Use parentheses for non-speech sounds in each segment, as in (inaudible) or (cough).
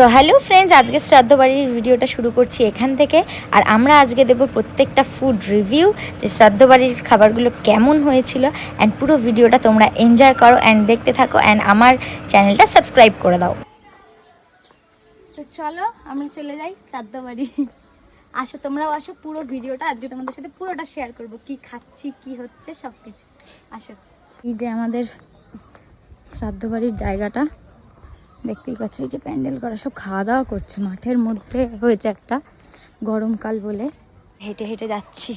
তো hello friends আজকে শ্রাদ্ধ বাড়ির ভিডিওটা শুরু করছি এখান থেকে। আর আমরা আজকে দেবো প্রত্যেকটা ফুড রিভিউ যে শ্রাদ্ধ বাড়ির খাবারগুলো কেমন হয়েছিল। অ্যান্ড পুরো ভিডিওটা তোমরা এনজয় করো অ্যান্ড দেখতে থাকো অ্যান্ড আমার চ্যানেলটা সাবস্ক্রাইব করে দাও। তো চলো, আমরা চলে যাই শ্রাদ্ধ বাড়ি। আসো, তোমরাও আসো, পুরো ভিডিওটা আজকে তোমাদের সাথে পুরোটা শেয়ার করব। কি খাচ্ছি, কি হচ্ছে সব কিছু আসো। এই যে আমাদের শ্রাদ্ধ বাড়ির জায়গাটা। দেখতেই পাচ্ছি যে প্যান্ডেল করা, সব খাওয়া দাওয়া করছে, মাঠের মধ্যে হয়েছে একটা গরমকাল বলে। হেঁটে হেঁটে যাচ্ছি।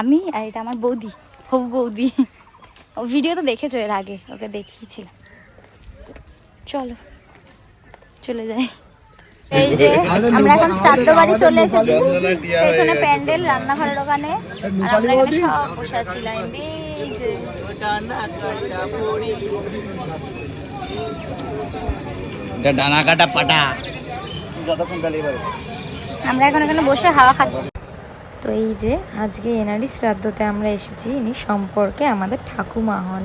আমি আর এটা আমার বৌদি হবু বৌদি। ও ভিডিও তো দেখেছ এর আগে, ওকে দেখিয়েছিলাম। চলো, চলে যাই। এই যে আমরা এখন শ্রাদ্ধ বাড়ি চলে এসেছি, পেছনে প্যান্ডেল রান্নাঘরের ওখানে আর আমরা এখানে সব বসে আছিলাম এই যে। এটা ডানা কাটা পাটা। আমরা এখন এখানে বসে হাওয়া খাচ্ছি। তো এই যে আজকে এনারই শ্রাদ্ধতে আমরা এসেছি ইনি সম্পর্কে আমাদের ঠাকুমা হন।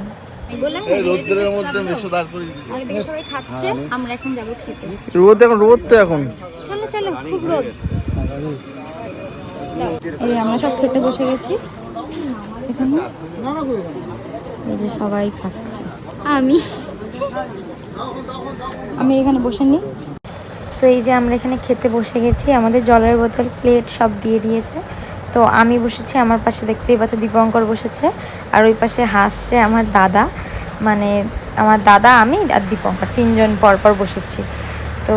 রোদ্রের মধ্যে মেশো তারপরে আর সবাই খাচ্ছে আমরা এখন যাব খেতে। রোদ এখন রোদ তো এখন। চলো চলো খুব রোদ। এই আমরা সব খেতে বসে গেছি। এখানে এই যে সবাই খাচ্ছে। আমি। আমি এখানে বসে নি। তো এই যে আমরা এখানে খেতে বসে গেছি, আমাদের জলের বোতল, প্লেট সব দিয়ে দিয়েছে। তো আমি বসেছি, আমার পাশে দেখতেই পাচ্ছ দীপঙ্কর বসেছে, আর ওই পাশে হাসছে আমার দাদা। মানে আমার দাদা, আমি আর দীপঙ্কর, তিনজন পরপর বসেছি। তো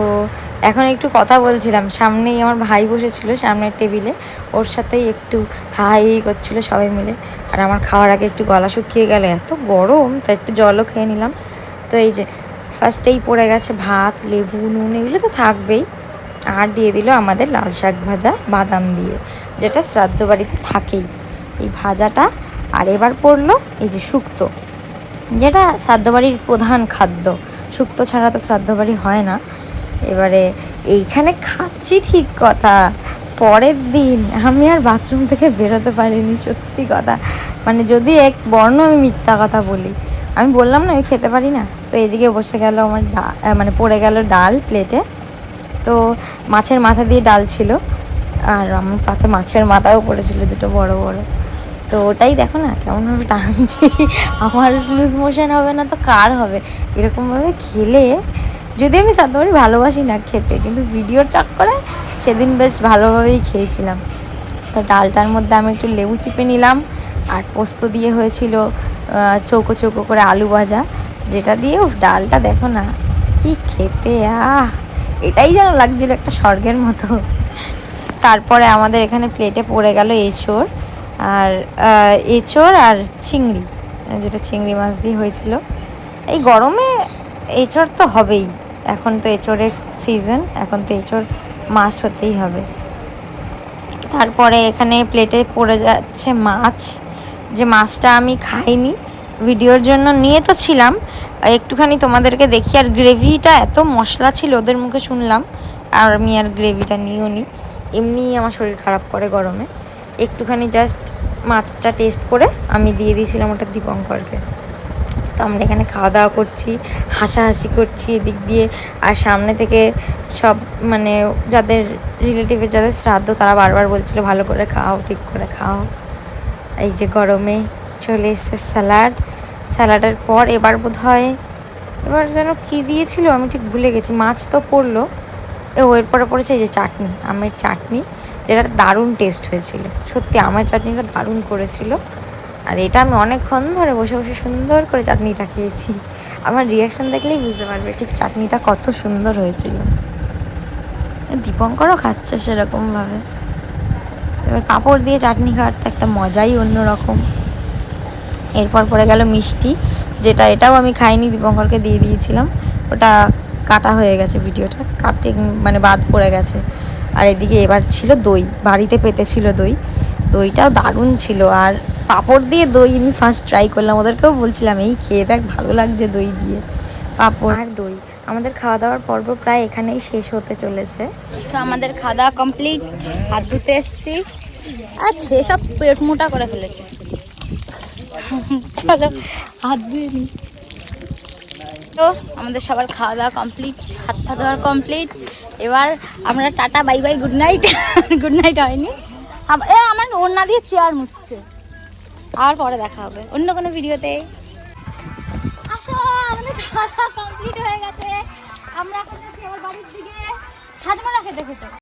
এখন একটু কথা বলছিলাম, সামনেই আমার ভাই বসেছিল সামনের টেবিলে, ওর সাথেই একটু হাই করছিল সবাই মিলে। আর আমার খাওয়ার আগে একটু গলা শুকিয়ে গেল, এত গরম, তো একটু জলও খেয়ে নিলাম। তো এই যে ফার্স্টেই পড়ে গেছে ভাত, লেবু, নুন, এগুলো তো থাকবেই। আর দিয়ে দিল আমাদের লাল শাক ভাজা, বাদাম দিয়ে, যেটা শ্রাদ্ধ বাড়িতে থাকেই। এই ভাজাটা আর এবার পড়ল এই যে শুক্তো, যেটা শ্রাদ্ধ বাড়ির প্রধান খাদ্য। শুক্তো ছাড়া তো শ্রাদ্ধ বাড়ি হয় না। এবারে এইখানে খাচ্ছি ঠিক কথা। পরের দিন আমি আর বাথরুম থেকে বেরোতে পারিনি, সত্যি কথা। মানে যদি এক বর্ণ আমি মিথ্যা কথা বলি, আমি বললাম না আমি খেতে পারি না? তো এদিকে বসে গেল আমার মানে পড়ে গেল ডাল প্লেটে তো মাছের মাথা দিয়ে ডাল ছিল, আর আমার পাতে মাছের মাথাও পড়েছিল দুটো বড় বড়। তো ওটাই দেখো না কেমনভাবে টানছি। (laughs) আমার লুজ মোশন হবে না তো কার হবে? এরকমভাবে খেলে, যদি আমি সাদ্যবাড়ি ভালোবাসি না খেতে, কিন্তু ভিডিওর চক্করে সেদিন বেশ ভালোভাবেই খেয়েছিলাম। তো ডালটার মধ্যে আমি একটু লেবু চিপে নিলাম, আর পোস্ত দিয়ে হয়েছিল চৌকো চৌকো করে আলু ভাজা। যেটা দিয়ে উফ, ডালটা দেখো না কি খেতে আহ এটাই যেন লাগছিল একটা স্বর্গের মতো। তারপরে আমাদের এখানে প্লেটে পড়ে গেল এঁচোড় আর এঁচোড় আর চিংড়ি যেটা চিংড়ি মাছ দিয়ে হয়েছিল। এই গরমে এঁচোড় তো হবেই এখন তো এঁচোড়ের সিজন এখন তো এঁচোড় মাস্ট হতেই হবে। তারপরে এখানে প্লেটে পড়ে যাচ্ছে মাছ যে মাছটা আমি খাইনি ভিডিওর জন্য নিয়ে তো ছিলাম একটুখানি তোমাদেরকে দেখি, আর গ্রেভিটা এত মশলা ছিল, ওদের মুখে শুনলাম, আর আমি আর গ্রেভিটা নিয়েও নি এমনিই আমার শরীর খারাপ করে গরমে। একটুখানি জাস্ট মাছটা টেস্ট করে আমি দিয়ে দিয়েছিলাম ওটা দীপঙ্করকে। তো আমরা এখানে খাওয়া দাওয়া করছি, হাসাহাসি করছি এদিক দিয়ে, আর সামনে থেকে সব মানে যাদের রিলেটিভের যাদের শ্রাদ্ধ, তারা বারবার বলছিল, ভালো করে খাও, ঠিক করে খাও। এই যে গরমে চলে এসছে স্যালাড স্যালাডের পর এবার বোধ হয় এবার যেন কী দিয়েছিল আমি ঠিক ভুলে গেছি। মাছ তো পড়ল। ও এরপরে পড়েছে এই যে চাটনি, আমের চাটনি যেটা দারুণ টেস্ট হয়েছিল। সত্যি, আমের চাটনিটা দারুণ করেছিল। আর এটা আমি অনেকক্ষণ ধরে বসে বসে সুন্দর করে চাটনিটা খেয়েছি। আমার রিয়াকশন দেখলেই বুঝতে পারবে ঠিক চাটনিটা কত সুন্দর হয়েছিল। দীপঙ্করও খাচ্ছে সেরকমভাবে। এবার পাঁপড় দিয়ে চাটনি খাওয়ার তো একটা মজাই অন্যরকম। এরপর পরে গেল মিষ্টি যেটা এটাও আমি খাইনি দীপঙ্করকে দিয়ে দিয়েছিলাম। ওটা কাটা হয়ে গেছে ভিডিওটা কাটতে মানে বাদ পড়ে গেছে। আর এদিকে এবার ছিল দই বাড়িতে পেতে ছিল দই। দইটাও দারুণ ছিল আর পাঁপড় দিয়ে দই আমি ফার্স্ট ট্রাই করলাম। ওদেরকেও বলছিলাম এই খেয়ে দেখ ভালো লাগছে দই দিয়ে। পাঁপড়। আর দই। আমাদের খাওয়া দাওয়ার পর্ব প্রায় এখানেই শেষ হতে চলেছে। তো আমাদের খাওয়া দাওয়া কমপ্লিট হাত ধুতে এসছি। আর খেয়ে সব পেট মোটা করে ফেলেছে। চলো হাত ধুয়ে তো আমাদের সবার খাওয়া দাওয়া কমপ্লিট হাত পা ধোয়ার কমপ্লিট এবার আমরা tata bye bye good night good night হয়নি। এ, আমার ওড়না দিয়ে চেয়ার মুছছে। আর পরে দেখা হবে, অন্য কোনো ভিডিওতে আসো, আমাদের খাওয়া দাওয়া কমপ্লিট হয়ে গেছে। আমরা এখন যাচ্ছি আমার বাড়ির দিকে। হাজমোলা খেতে খেতে।